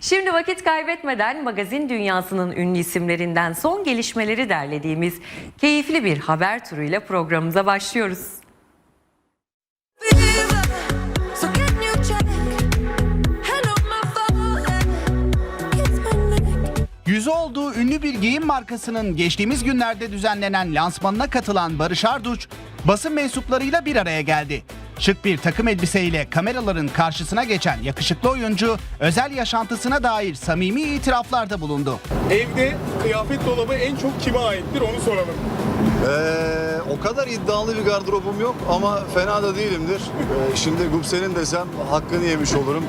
Şimdi vakit kaybetmeden magazin dünyasının ünlü isimlerinden son gelişmeleri derlediğimiz keyifli bir haber turuyla programımıza başlıyoruz. Yüzü olduğu ünlü bir giyim markasının geçtiğimiz günlerde düzenlenen lansmanına katılan Barış Arduç, basın mensuplarıyla bir araya geldi. Şık bir takım elbiseyle kameraların karşısına geçen yakışıklı oyuncu, özel yaşantısına dair samimi itiraflarda bulundu. Evde kıyafet dolabı en çok kime aittir onu soralım. Ee, o kadar iddialı bir gardırobum yok ama fena da değilimdir. Ee, şimdi Gupse'nin desem hakkını yemiş olurum.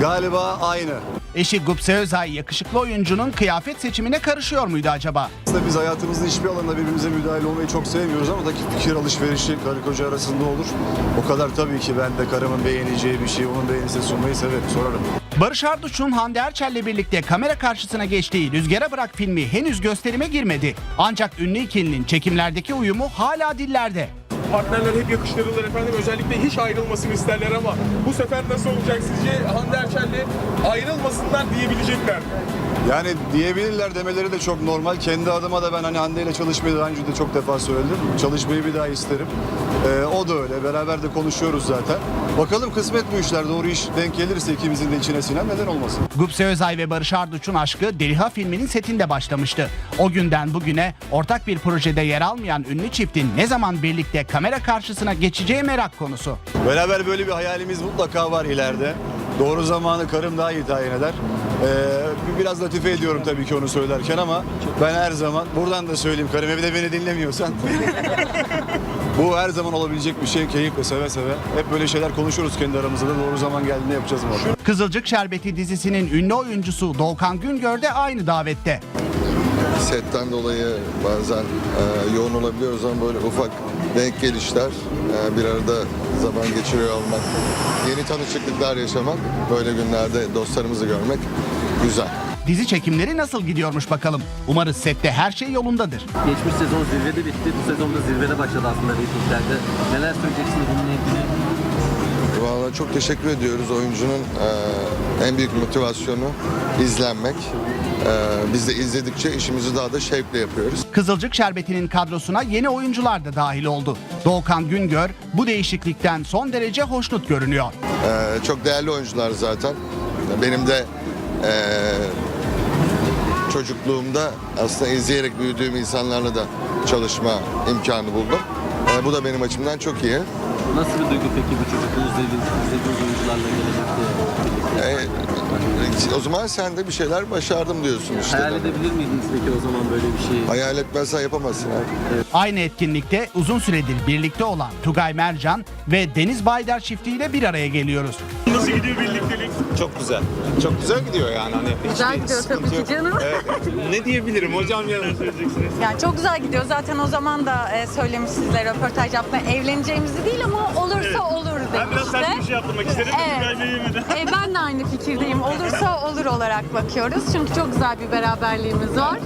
Galiba aynı. Eşi Gupse Özay yakışıklı oyuncunun kıyafet seçimine karışıyor muydu acaba? Aslında biz hayatımızın hiçbir alanında birbirimize müdahale olmayı çok sevmiyoruz ama da fikir alışverişi karı koca arasında olur. O kadar tabii ki ben de karımın beğeneceği bir şeyi onun beğenisine sunmayı severim, sorarım. Barış Arduç'un Hande Erçel'le birlikte kamera karşısına geçtiği Rüzgara Bırak filmi henüz gösterime girmedi. Ancak ünlü ikilinin çekimlerdeki uyumu hala dillerde. Partnerler hep yakıştırırlar efendim. Özellikle hiç ayrılmasını isterler ama bu sefer nasıl olacak sizce? Hande Erçel'le ayrılmasınlar diyebilecekler. Yani diyebilirler demeleri de çok normal. Kendi adıma da ben hani Hande ile çalışmayı daha önce de çok defa söyledim. Çalışmayı bir daha isterim. Ee, o da öyle. Beraber de konuşuyoruz zaten. Bakalım kısmet bu işler. Doğru iş denk gelirse ikimizin de içine sinen neden olmasın? Gupse Özay ve Barış Arduç'un aşkı Deliha filminin setinde başlamıştı. O günden bugüne ortak bir projede yer almayan ünlü çiftin ne zaman birlikte kamera karşısına geçeceği merak konusu. Beraber böyle bir hayalimiz mutlaka var ileride. Doğru zamanı karım daha iyi tayin eder. Ee, biraz latife ediyorum tabii ki onu söylerken ama ben her zaman buradan da söyleyeyim karım evde beni dinlemiyorsan. Bu her zaman olabilecek bir şey keyifle seve seve. Hep böyle şeyler konuşuruz kendi aramızda da doğru zaman geldiğinde yapacağız muhakkak. Kızılcık Şerbeti dizisinin ünlü oyuncusu Doğukan Güngör de aynı davette. Setten dolayı bazen e, yoğun olabiliyoruz ama böyle ufak denk gelişler, e, bir arada zaman geçiriyor olmak, yeni tanışıklıklar yaşamak, böyle günlerde dostlarımızı görmek güzel. Dizi çekimleri nasıl gidiyormuş bakalım. Umarız sette her şey yolundadır. Geçmiş sezon zirvede bitti. Bu sezonda zirvede başladı aslında reytinglerde. Neler söyleyeceksiniz bununla ilgili? Valla çok teşekkür ediyoruz oyuncunun e, en büyük motivasyonu izlenmek. E, biz de izledikçe işimizi daha da şevkle yapıyoruz. Kızılcık Şerbeti'nin kadrosuna yeni oyuncular da dahil oldu. Doğukan Güngör bu değişiklikten son derece hoşnut görünüyor. Ee, çok değerli oyuncular zaten. Benim de ee, çocukluğumda aslında izleyerek büyüdüğüm insanlarla da çalışma imkanı buldum. Ee, bu da benim açımdan çok iyi. Nasıl bir duygu peki bu çocukluğunuzda izlediğiniz oyuncularla gelecekte? Ee, o zaman sen de bir şeyler başardım diyorsun işte. Hayal edebilir miydiniz peki o zaman böyle bir şeyi? Hayal etmezsen yapamazsın abi. Aynı etkinlikte uzun süredir birlikte olan Tugay Mercan ve Deniz Baydar çiftiyle bir araya geliyoruz. Nasıl gidiyor birliktelik? Çok güzel. Çok güzel gidiyor yani. Hani Güzel gidiyor tabii ki canım. Evet. Ne diyebilirim hocam ya? söyleyeceksiniz. Yani çok güzel gidiyor. Zaten o zaman da e, söylemiş sizlere röportaj yapma. Evleneceğimizi değil ama olursa olur demişti. Ben biraz sert bir şey yaptırmak istedim. Evet. Evet. E, ben de aynı fikirdeyim. Olursa olur olarak bakıyoruz. Çünkü çok güzel bir beraberliğimiz var.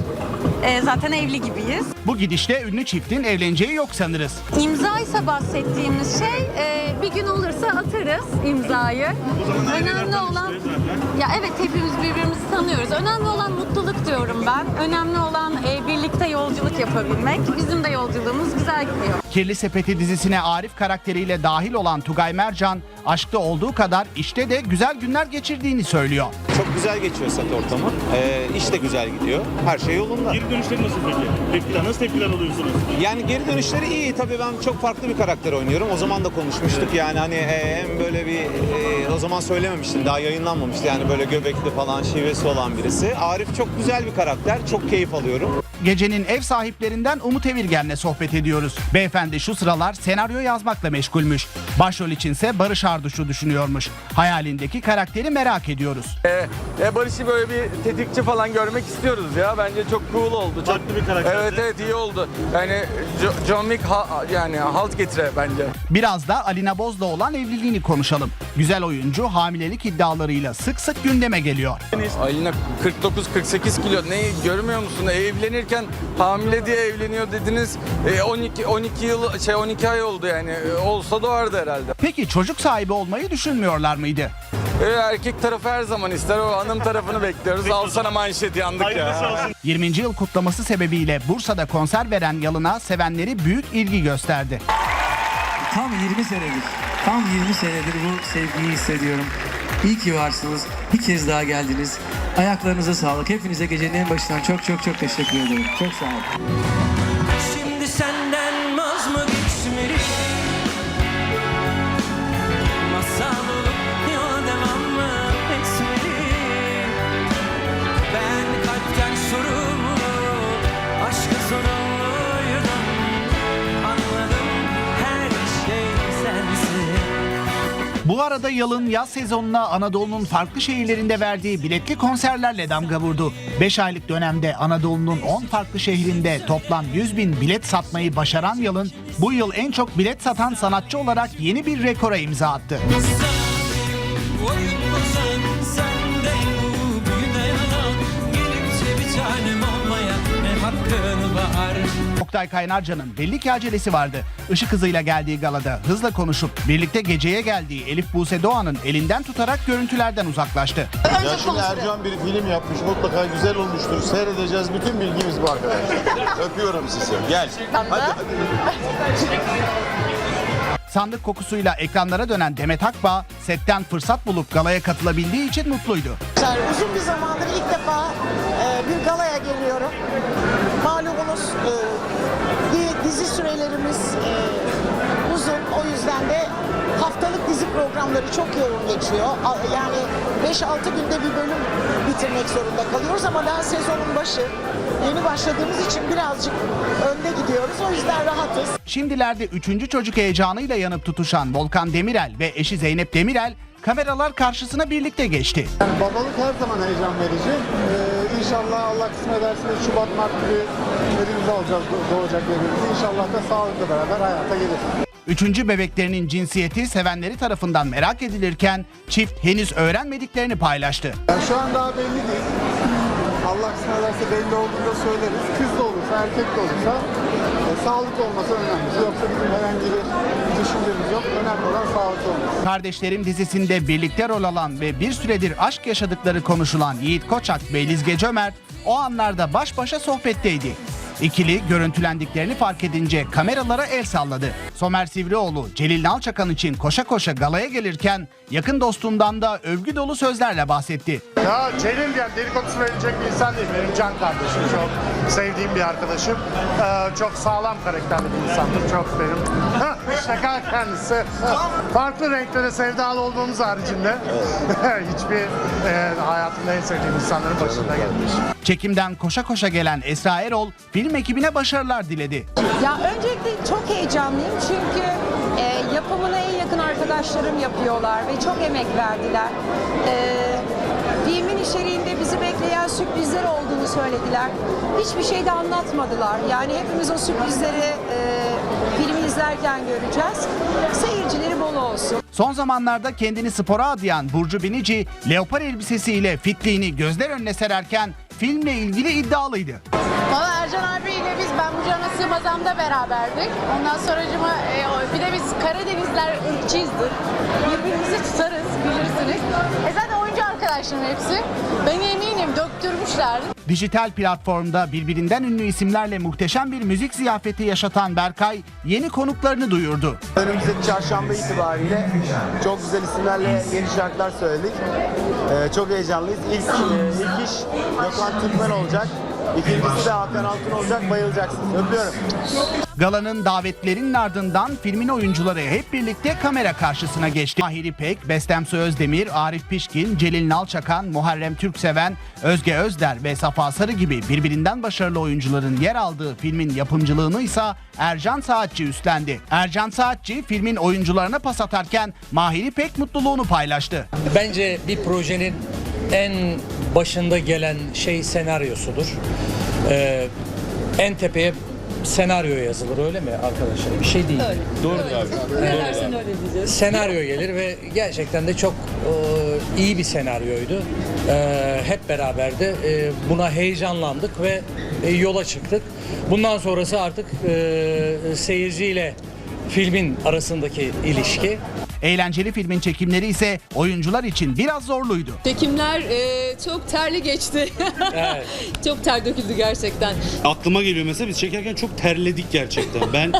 E, zaten evli gibiyiz. Bu gidişte ünlü çiftin evleneceği yok sanırız. İmza ise bahsettiğimiz şey e, bir gün olursa atarız imzayı. Önemli olan ya evet hepimiz birbirimizi tanıyoruz. Önemli olan mutluluk diyorum ben. Önemli olan e, birlikte yolculuk yapabilmek. Bizim de yolculuğumuz güzel gidiyor. Kirli Sepeti dizisine Arif karakteriyle dahil olan Tugay Mercan, aşkta olduğu kadar işte de güzel günler geçirdiğini söylüyor. Çok güzel geçiyor set ortamı. Ee, iş de güzel gidiyor. Her şey yolunda. Geri dönüşleri nasıl peki? Tepkiler, nasıl tepkiler alıyorsunuz? Yani geri dönüşleri iyi. Tabii ben çok farklı bir karakter oynuyorum. O zaman da konuşmuştuk. Yani hani e, hem böyle bir e, o zaman söylememiştim. Daha yayınlanmamıştı. Yani böyle göbekli falan şivesi olan birisi. Arif çok güzel bir karakter. Çok keyif alıyorum. Gecenin ev sahiplerinden Umut Evirgen'le sohbet ediyoruz. Beyefendi şu sıralar senaryo yazmakla meşgulmüş. Başrol içinse Barış Arduç'u düşünüyormuş. Hayalindeki karakteri merak ediyoruz. E, Barış'ı böyle bir tetikçi falan görmek istiyoruz ya. Bence çok cool oldu. Çok, Farklı bir karakter. Evet evet iyi oldu. Yani Jo- John Wick ha- yani halt getire bence. Biraz da Alina Boz'la olan evliliğini konuşalım. Güzel oyuncu hamilelik iddialarıyla sık sık gündeme geliyor. Alina 49-48 kilo. Ne görmüyor musun? E, evlenirken hamile diye evleniyor dediniz. E, 12 12 yıl şey 12 ay oldu yani. E, olsa doğardı herhalde. Peki çocuk sahibi olmayı düşünmüyorlar mıydı? E, erkek tarafı her zaman ister. O hanım tarafını bekliyoruz. Al sana manşet yandık ya. 20. yıl kutlaması sebebiyle Bursa'da konser veren Yalın'a sevenleri büyük ilgi gösterdi. Tam 20 senedir, tam 20 senedir bu sevgiyi hissediyorum. İyi ki varsınız. Bir kez daha geldiniz. Ayaklarınıza sağlık. Hepinize gecenin en başından çok çok çok teşekkür ederim. Çok sağ olun. Arada Yalın yaz sezonuna Anadolu'nun farklı şehirlerinde verdiği biletli konserlerle damga vurdu. 5 aylık dönemde Anadolu'nun 10 farklı şehrinde toplam 100 bin bilet satmayı başaran Yalın, bu yıl en çok bilet satan sanatçı olarak yeni bir rekora imza attı. Oyun Oktay Kaynarca'nın belli ki acelesi vardı. Işık hızıyla geldiği galada hızla konuşup birlikte geceye geldiği Elif Buse Doğan'ın elinden tutarak görüntülerden uzaklaştı. Ya şimdi Ercan bir film yapmış mutlaka güzel olmuştur. Seyredeceğiz. Bütün bilgimiz bu arkadaşlar. Öpüyorum sizi. Gel. Hadi. Sandık kokusuyla ekranlara dönen Demet Akbağ, setten fırsat bulup galaya katılabildiği için mutluydu. Uzun bir zamandır ilk defa e, bir galaya geliyorum. Malumunuz e, dizi sürelerimiz e, uzun. O yüzden de haftalık dizi programları çok yoğun geçiyor. Yani 5-6 günde bir bölüm bitirmek zorunda kalıyoruz ama daha sezonun başı yeni başladığımız için birazcık önde gidiyoruz. O yüzden rahatız. Şimdilerde üçüncü çocuk heyecanıyla yanıp tutuşan Volkan Demirel ve eşi Zeynep Demirel kameralar karşısına birlikte geçti. Babalık her zaman heyecan verici. Ee, inşallah Allah kısmet ederse Şubat Mart gibi elimize alacağız doğ- doğacak bebeğimizi. İnşallah da sağlıkla beraber hayata gelir. Üçüncü bebeklerinin cinsiyeti sevenleri tarafından merak edilirken çift henüz öğrenmediklerini paylaştı. Yani şu an daha belli değil. Allah kısmet belli olduğunda söyleriz. Kız da olursa, erkek de olursa e, sağlık olması önemli. Yoksa bizim herhangi bir düşüncemiz yok. Önemli olan sağlıklı olması. Kardeşlerim dizisinde birlikte rol alan ve bir süredir aşk yaşadıkları konuşulan Yiğit Koçak ve Lizge Cömert o anlarda baş başa sohbetteydi. İkili görüntülendiklerini fark edince kameralara el salladı. Somer Sivrioğlu Celil Nalçakan için koşa koşa galaya gelirken yakın dostundan da övgü dolu sözlerle bahsetti. Ya Celil yani dedikodusu verilecek bir insan değil. Benim can kardeşim. Çok sevdiğim bir arkadaşım. Ee, çok sağlam karakterli bir insandır. Çok benim. İşte kendisi. Farklı renklere sevdalı olmamız haricinde. Hiçbir e, hayatımda en sevdiğim insanların başında gelmiş. Çekimden koşa koşa gelen Esra Erol film ekibine başarılar diledi. Ya öncelikle çok heyecanlıyım çünkü e, yapımını en yakın arkadaşlarım yapıyorlar ve çok emek verdiler. E, filmin içeriğinde bizi bekleyen sürprizler olduğunu söylediler. Hiçbir şey de anlatmadılar. Yani hepimiz o sürprizleri e, filmi izlerken göreceğiz. Seyircileri bol olsun. Son zamanlarda kendini spora adayan Burcu Binici, leopar elbisesiyle fitliğini gözler önüne sererken filmle ilgili iddialıydı. Valla Ercan abiyle biz Ben Bu Cana Sığmazam'da beraberdik. Ondan sonra bir de biz Karadenizler ırkçıyızdır. Birbirimizi tutarız bilirsiniz. E zaten oyuncu arkadaşlarım hepsi. Ben eminim döktürmüşlerdi. Dijital platformda birbirinden ünlü isimlerle muhteşem bir müzik ziyafeti yaşatan Berkay yeni konuklarını duyurdu. Önümüzdeki çarşamba itibariyle çok güzel isimlerle yeni şarkılar söyledik. Ee, çok heyecanlıyız. İlk, e, ilk iş Gökhan Türkmen olacak. İkincisi de Hakan Altun olacak. Bayılacaksınız. Öpüyorum. Galanın davetlerinin ardından filmin oyuncuları hep birlikte kamera karşısına geçti. Mahir İpek, Bestem Özdemir, Arif Pişkin, Celil Nalçakan, Muharrem Türkseven, Özge Özder ve Safa Sarı gibi birbirinden başarılı oyuncuların yer aldığı filmin yapımcılığını ise Ercan Saatçi üstlendi. Ercan Saatçi filmin oyuncularına pas atarken Mahir İpek mutluluğunu paylaştı. Bence bir projenin en başında gelen şey senaryosudur. Ee, en tepeye senaryo yazılır öyle mi arkadaşlar? Bir şey değil. Doğrudur abi. Senaryo gelir ve gerçekten de çok e, iyi bir senaryoydu. Ee, hep beraber de e, buna heyecanlandık ve e, yola çıktık. Bundan sonrası artık e, seyirciyle filmin arasındaki ilişki. Eğlenceli filmin çekimleri ise oyuncular için biraz zorluydu. Çekimler e, çok terli geçti. çok ter döküldü gerçekten. Aklıma geliyor mesela biz çekerken çok terledik gerçekten. Ben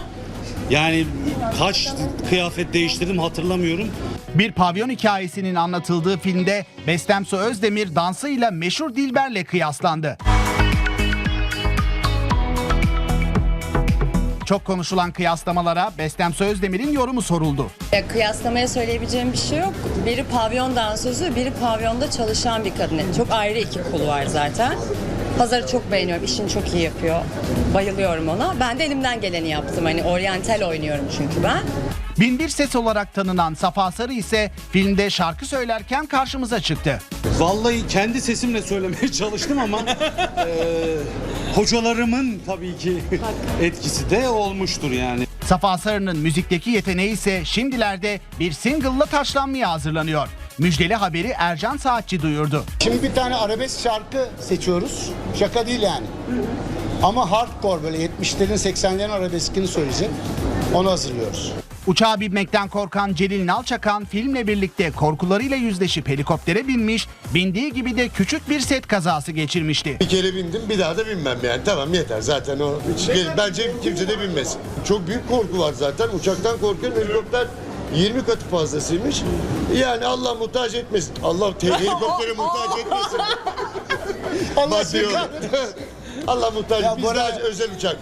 yani kaç kıyafet değiştirdim hatırlamıyorum. Bir pavyon hikayesinin anlatıldığı filmde Bestemsu Özdemir dansıyla meşhur Dilber'le kıyaslandı. Çok konuşulan kıyaslamalara Bestemsu Özdemir'in yorumu soruldu. Kıyaslamaya söyleyebileceğim bir şey yok. Biri pavyon dansözü, biri pavyonda çalışan bir kadın. Çok ayrı iki kolu var zaten. Pazarı çok beğeniyorum, işini çok iyi yapıyor. Bayılıyorum ona. Ben de elimden geleni yaptım. Hani oryantal oynuyorum çünkü ben. Binbir ses olarak tanınan Safa Sarı ise filmde şarkı söylerken karşımıza çıktı. Vallahi kendi sesimle söylemeye çalıştım ama eee, hocalarımın tabii ki etkisi de olmuştur yani. Safa Sarı'nın müzikteki yeteneği ise şimdilerde bir single'la taşlanmaya hazırlanıyor. Müjdeli haberi Ercan Saatçi duyurdu. Şimdi bir tane arabesk şarkı seçiyoruz. Şaka değil yani. Ama hardcore böyle 70'lerin 80'lerin arabeskini söyleyecek. Onu hazırlıyoruz. Uçağa binmekten korkan Celil Nalçakan filmle birlikte korkularıyla yüzleşip helikoptere binmiş, bindiği gibi de küçük bir set kazası geçirmişti. Bir kere bindim bir daha da binmem yani. Tamam yeter zaten o. Hiç, bence kimse de binmesin. Çok büyük korku var zaten. Uçaktan korkuyorum. Helikopter 20 katı fazlasıymış. Yani Allah muhtaç etmesin. Allah te- helikoptere muhtaç etmesin. Allah Allah muhtaç. Biz daha özel uçak.